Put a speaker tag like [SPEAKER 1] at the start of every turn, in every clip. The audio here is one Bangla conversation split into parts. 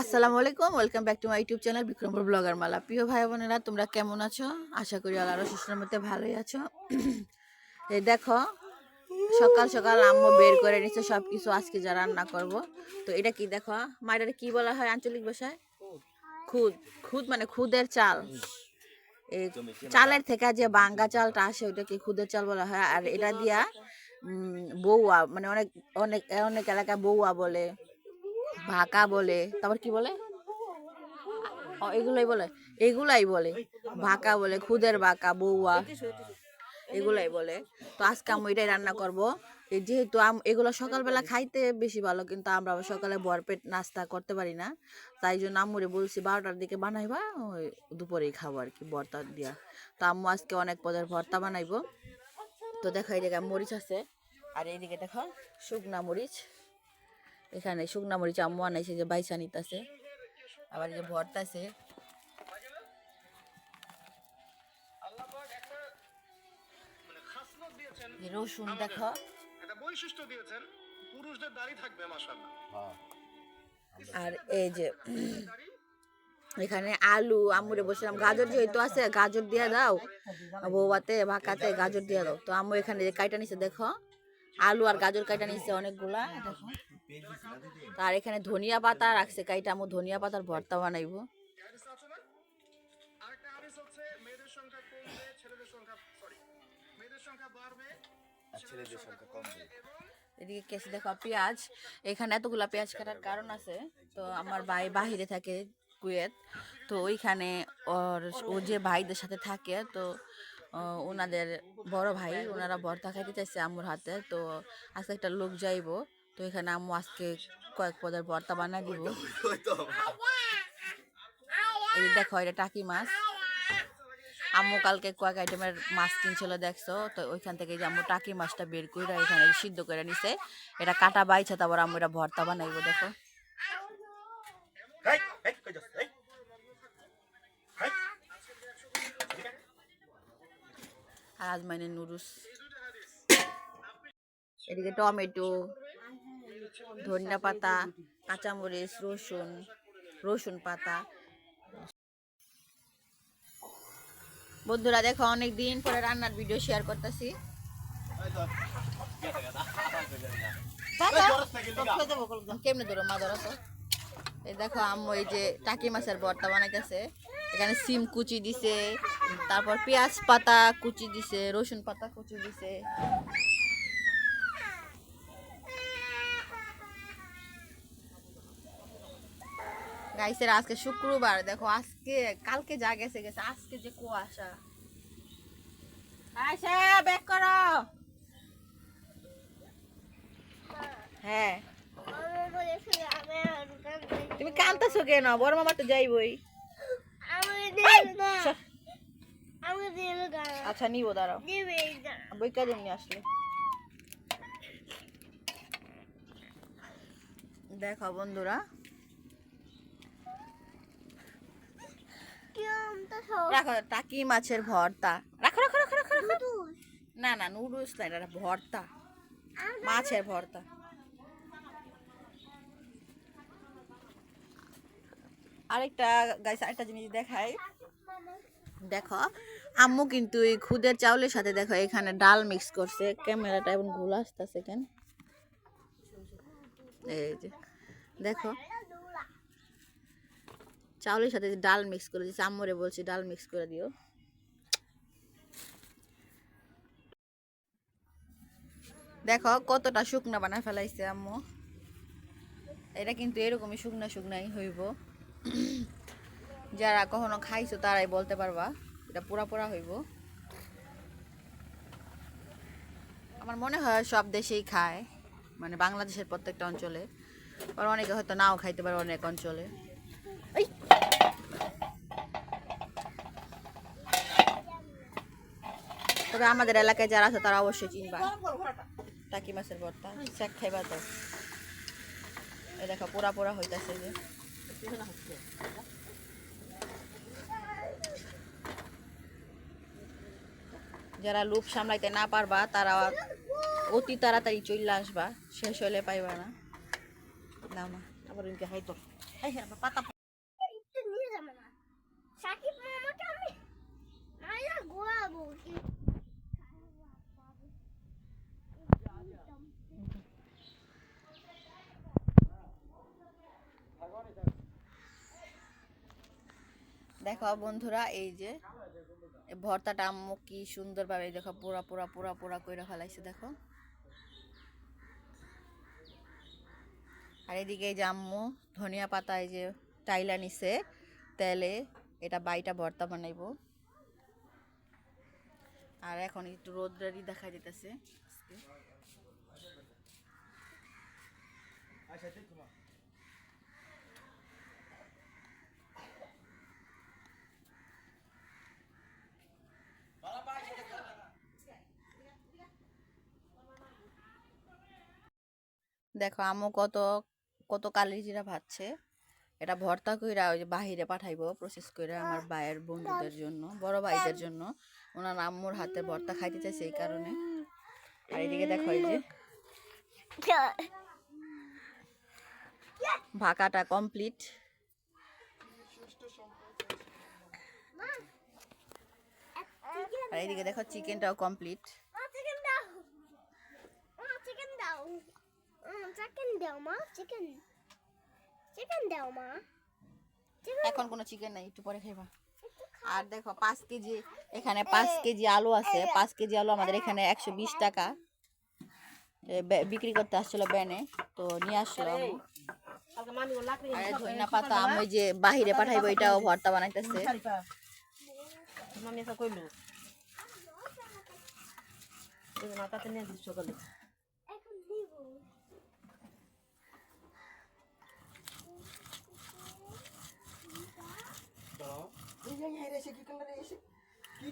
[SPEAKER 1] আসসালামু আলাইকুম welcome back to my YouTube channel Bikrampur blogger Mala প্রিয় ভাই বোনেরা, তোমরা কেমন আছো? আশা করি আল্লাহর সুস্থের মধ্যে ভালোই আছো। এই দেখো, সকাল সকাল আম্মু বের করে নিচ্ছে সব কিছু আজকে যা রান্না করব। তো এটা কি দেখো? মায়ের কি বলা হয় আঞ্চলিক ভাষায়? খুদ। খুদ মানে খুদের চাল। এই চালের থেকে যে বাঙ্গা চালটা আসে ওটাকে খুদের চাল বলা হয়। আর এটা দিয়া বউয়া মানে অনেক অনেক অনেক এলাকায় বউয়া বলে। ভাকা বলে, তারপর কি বলে? এগুলাই বলে এগুলাই বলে, ভাকা বলে, খুদের বাঁকা বউয়া, এগুলাই বলে। তো আজকে আমি এটাই রান্না করব। যেহেতু এগুলো সকালবেলা খাইতে বেশি ভালো, কিন্তু আমরা সকালে ভরপেট নাস্তা করতে পারি না। তাই জন্য আম্মুরে বলছি, বারোটার দিকে বানাইবা, ওই দুপুরেই খাব আর কি ভর্তা দিয়া। তো আম্মু আজকে অনেক পদের ভর্তা বানাইবো। তো দেখো এই জায়গায় মরিচ আছে, আর এইদিকে দেখো শুকনা মরিচ। এখানে শুকনা মরিচ আম্মু আনাইছে যে বাইসা নিতেছে। আবার যে ভর্তা আছে। রসুন দেখো।
[SPEAKER 2] বৈশিষ্ট্য দিয়েছেন পুরুষদের দাড়ি থাকবে মাশাআল্লাহ।
[SPEAKER 1] আর এই যে এখানে আলু আমুরে বসলাম গাজর যেহেতু আছে গাজর দিয়ে দাও। বৌবাতে ভাকাতে গাজর দিয়ে দাও। তো আম্মু এখানে যে কাইটা নিছে দেখো। আলু আর গাজর কাইটা নিছে অনেকগুলা দেখো। আর এখানে ধনিয়া পাতা রাখছে কাইটা আমু ধনিয়া পাতার ভর্তা বানাইবো। এদিকে কেসে দেখো পেঁয়াজ এখানে এতগুলা পেঁয়াজ কাটার কারণ আছে তো আমার ভাই বাহিরে থাকে কুয়েত তো ওইখানে ওর ও যে ভাইদের সাথে থাকে তো ওনাদের বড় ভাই ওনারা ভর্তা খাইতে চাইছে আম্মুর হাতে তো আজকে একটা লোক যাইবো তো এখানে আম্মু আজকে কয়েক পদের ভর্তা বানা দিব। এই দেখো এটা টাকি মাছ। আম্মু কালকে কয়েক আইটেমের মাছ কিনছিল দেখছ? তো ওইখান থেকে যে আম্মু টাকি মাছটা বের করে এখানে সিদ্ধ করে নিছে। এটা কাটা বাইছে তারপর আম্মু এটা ভর্তা বানাইবো দেখো। আর আজমাইনের নুডলস। এদিকে টমেটো ধনিয়া পাতা কাঁচামরিচ, রসুন রসুন পাতা। বন্ধুরা, দেখো অনেক দিন পরে রান্নার ভিডিও শেয়ার করতেছি। কেমনে ধরো, মা ধরো এই দেখো, আম্মু এই যে টাকি মাছের ভর্তা বানাইতেছে। এখানে সিম কুচি দিছে, তারপর পেঁয়াজ পাতা কুচি দিছে, রসুন পাতা কুচি দিছে। গাইসের আজকে শুক্রবার, দেখো, আজকে, কালকে যা গেছে গেছে, আজকে যে কুয়াশা। ব্যাক করো। হ্যাঁ। তুমি কানতেছো কেন? আচ্ছা নিবো, দাঁড়াও। বই কাজ এমনি আসলে। দেখো, বন্ধুরা রাখো টাকি মাছের ভর্তা। রাখো রাখো রাখো রাখো রাখো। না না নুডলস না এটা ভর্তা। মাছের ভর্তা। আরেকটা গাইস আরেকটা জিনিস দেখাই। দেখো আম্মু কিন্তু এই খুদের চাউলের সাথে দেখো এখানে ডাল মিক্স করছে। ক্যামেরাটা এবং ঘুল আসতেছে কেন? এই যে দেখো চাউলের সাথে ডাল মিক্স করে দিচ্ছে আম্মুরে বলছি ডাল মিক্স করে দিও। দেখো কতটা শুকনা বানা ফেলাইছে আম্মু। এটা কিন্তু এরকমই শুকনা শুকনাই হইব। যারা কখনো খাইছো তারাই বলতে পারবা, এটা পোড়া পোড়া হইব। আমার মনে হয় সব দেশেই খায় মানে বাংলাদেশের প্রত্যেকটা অঞ্চলে আর অনেকে হয়তো নাও খাইতে পারে অনেক অঞ্চলে। তবে আমাদের এলাকায় যারা আছে তারা অবশ্যই চিনবা। টাকি মাছের ভর্তা শেখ খাইবা তো। এই দেখো পোড়া পোড়া হইতাছে যে। যারা লোভ সামলাইতে না পারবা তারা অতি তাড়াতাড়ি চলে আসবা। শেষ হলে পাইবা না। না
[SPEAKER 3] আবার ইনকে হাই তোর। পাতা
[SPEAKER 4] সাকিব মামাকে আমি
[SPEAKER 1] দেখো বন্ধুরা, এই যে ভর্তাটা আম্মু কি সুন্দরভাবে দেখো পুরা পুরা পুরা পুরা কইরা ফেলাইছে, দেখো। আর এদিকে এই যে আম্মু ধনিয়া পাতা এই যে টাইলা নিছে, তেলে এটা বাইটা ভর্তা বানাইবো। আর এখন একটু রোদ্রারি দেখা যেতেছে দেখো আম্মু কত কত কালি জিরা ভাজছে। এটা ভর্তা কইরা ওই যে বাহিরে পাঠাইবো প্রসেস কইরা আমার ভাইয়ের বন্ধুদের জন্য, বড় ভাইদের জন্য। ওনার আম্মুর হাতে ভর্তা খাইতে চাইছে এই কারণে। আর এদিকে দেখো এই যে ভাকাটা কমপ্লিট। আর এদিকে দেখো চিকেনটাও কমপ্লিট।
[SPEAKER 4] দাও। চিকেন দাও মা চিকেন চিকেন দাও মা।
[SPEAKER 1] এখন কোনো চিকেন নাই একটু পরে খাইবা। আর দেখো পাঁচ কেজি এখানে পাঁচ কেজি আলু আছে পাঁচ কেজি আলু আমাদের এখানে একশো বিশ টাকা। বিক্রি করতে আসছিল ব্যানে তো নিয়ে আসলো ধনিয়া পাতা আমি যে বাহিরে পাঠাইবো এটাও ভর্তা বানাইতেছে।
[SPEAKER 3] মামি মাথাতে নিয়ে সকালে
[SPEAKER 4] এখন দিব
[SPEAKER 2] কি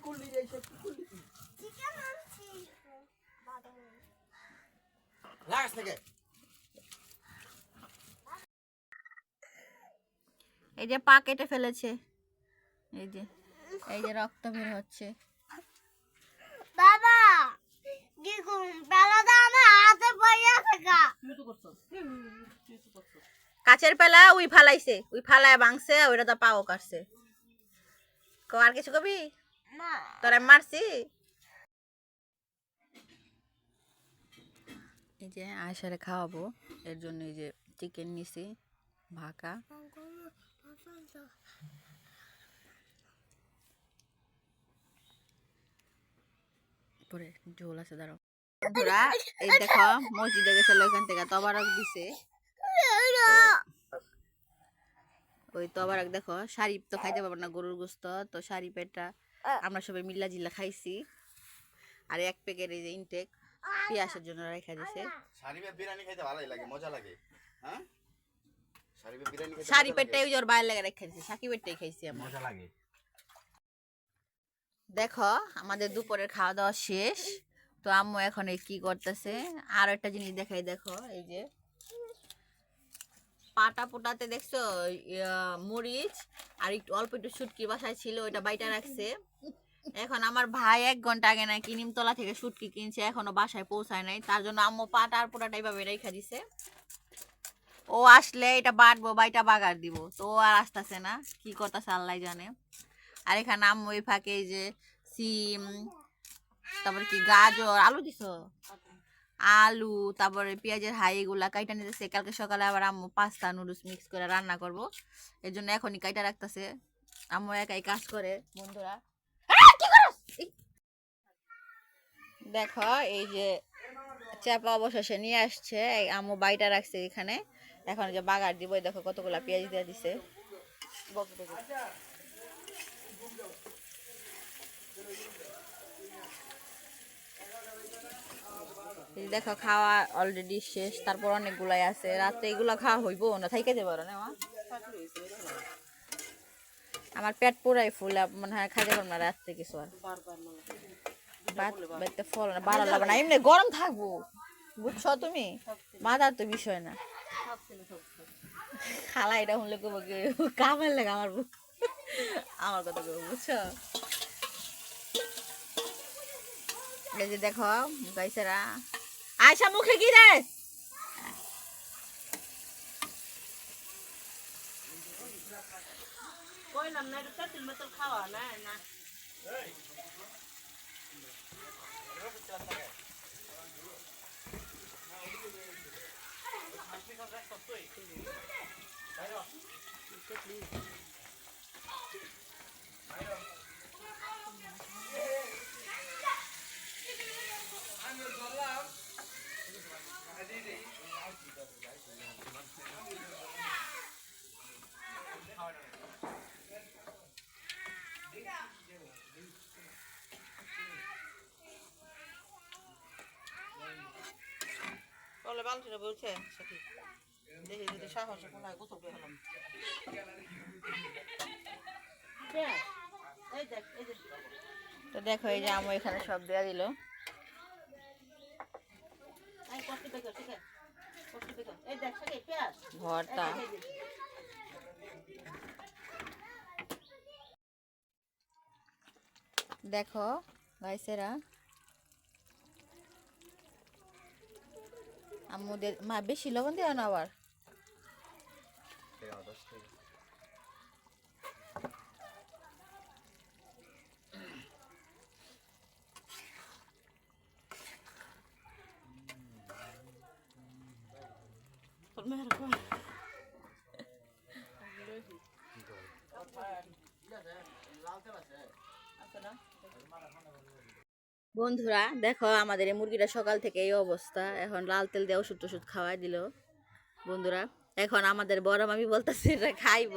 [SPEAKER 2] করলি রে এসব কি করলি তুই
[SPEAKER 4] চিকেন আনছি
[SPEAKER 2] লাগাস থেকে
[SPEAKER 1] এই যে পা কেটে ফেলেছে। এই যে এই যে রক্ত বের হচ্ছে।
[SPEAKER 4] বাবা কি করুন বেলাটা আমার হাতে পড়িয়া থাকা
[SPEAKER 3] তো তো করছস।
[SPEAKER 1] কাছের পেলা উই ফালাইছে উই ফালায় ভাঙছে ওইটা তো পাও কাটছে। কো আর কিছু কবি? তোরা মারছি। এই যে আয়সারে খাওয়াবো এর জন্য এই যে চিকেন নিছি ভাকা। পরে ঝোল আছে দাঁড়াও। এই দেখো মসজিদে গেছে ওইখান থেকে তবারক দিছে। ওই তবারক দেখো শাড়ি তো খাইতে পারব না গরুর গোস্ত তো শাড়ি পেটটা আমরা সবাই মিল্লা জিল্লা খাইছি। আর এক প্যাকেট এই যে ইনটেক পিয়াসের জন্য রেখা দিছে।
[SPEAKER 2] শাড়িবে বিরিয়ানি খাইতে ভালোই লাগে মজা লাগে। হ্যাঁ? শাড়িবে বিরিয়ানি খাইতে
[SPEAKER 1] পেটটাই ওই যে ওর বাইরে লেগে রেখা দিছে সাকি পেটটাই খাইছি আমরা।
[SPEAKER 2] মজা লাগে।
[SPEAKER 1] দেখো আমাদের দুপুরের খাওয়া দাওয়া শেষ। তো আম্মু এখন এই কি করতেছে? আর একটা জিনিস দেখাই দেখো এই যে। পাটা পোটাতে দেখছ? মরিচ আর একটু, অল্প একটু শুটকি বাসায় ছিল, ওইটা বাইটা রাখছে। এখন আমার ভাই এক ঘণ্টা আগে নাকি নিমতলা থেকে শুটকি কিনছে, এখনও বাসায় পৌঁছায় নাই। তার জন্য আম্মু পাটা আর পোটাটা এইভাবে রেখা দিছে। ও আসলে এটা বাটবো, বাইটা বাগার দিব। তো আর আসতেছে না। কি করতেছে আল্লাহ জানে। আর এখানে আম্মু এই ফাঁকে যে, সিম, তারপরে কি গাজর, আলু দিছো? আলু, তারপরে পেঁয়াজের হাই এগুলা কাইটা নিতেছে কালকে সকালে আবার আম্মু পাস্তা নুডলস মিক্স করে রান্না করব। এর জন্য এখনই কাইটা রাখতেছে। আম্মু একাই কাজ করে, বন্ধুরা। দেখো, এই যে চাপা অবশেষে নিয়ে আসছে। আম্মু বাইটা রাখছে এখানে। এখন যে বাগার দিব দেখো কতগুলা পেঁয়াজ দিয়ে দিছে। দেখো, খাওয়া অলরেডি শেষ, তারপর অনেকগুলাই আছে। রাতে এগুলা খাওয়া হইব না থাইকে যাব না আমার পেট পুরাই ফুল, মনে হয় খাইতে পারব না রাত্রে কিছু আর। ফল না ভালো লাগবে না, এমনি গরম থাকব। বুঝছ তুমি? মাথার তো বিষয় না। খালা এটা হলে কব কি, কামের লাগে আমার। আমার কথা বুঝছ? এই যে দেখো গাইছেরা আয়সা মুখে কি রে
[SPEAKER 3] কইলাম না এটা তেঁতুল মেতুল খাওয়া না না বলে বালতিটা বলছে সাথে দেখি যদি সাহস কোনায় গোসল করে হলাম
[SPEAKER 1] তো দেখো এই যে আম্মু এখানে সব দেওয়া দিল
[SPEAKER 3] এই কষ্ট দেখো ঠিক আছে কষ্ট দেখো এই দেখ সাথে
[SPEAKER 1] ভর্তা।
[SPEAKER 3] দেখ,
[SPEAKER 1] গাইসেরা আমাদের মা বেশি লবণ দেওয়া না আবার
[SPEAKER 3] তোর মেয়ের কই? আছে না?
[SPEAKER 1] বন্ধুরা, দেখো আমাদের এই মুরগিটা সকাল থেকে এই অবস্থা। এখন লাল তেল দিয়ে ওষুধ টষুধ খাওয়াই দিল। বন্ধুরা, এখন আমাদের বড় মামি বলতেছে, এটা খাইব।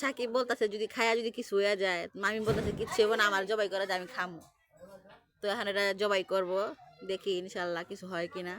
[SPEAKER 1] সাকিব বলতেছে, যদি খায়া যদি কিছু হয়ে যায়। মামি বলতেছে কিছু হইব না, আমার জবাই করা যায়, আমি খামো। তো এখন এটা জবাই করব, দেখি ইনশাল্লাহ কিছু হয় কিনা।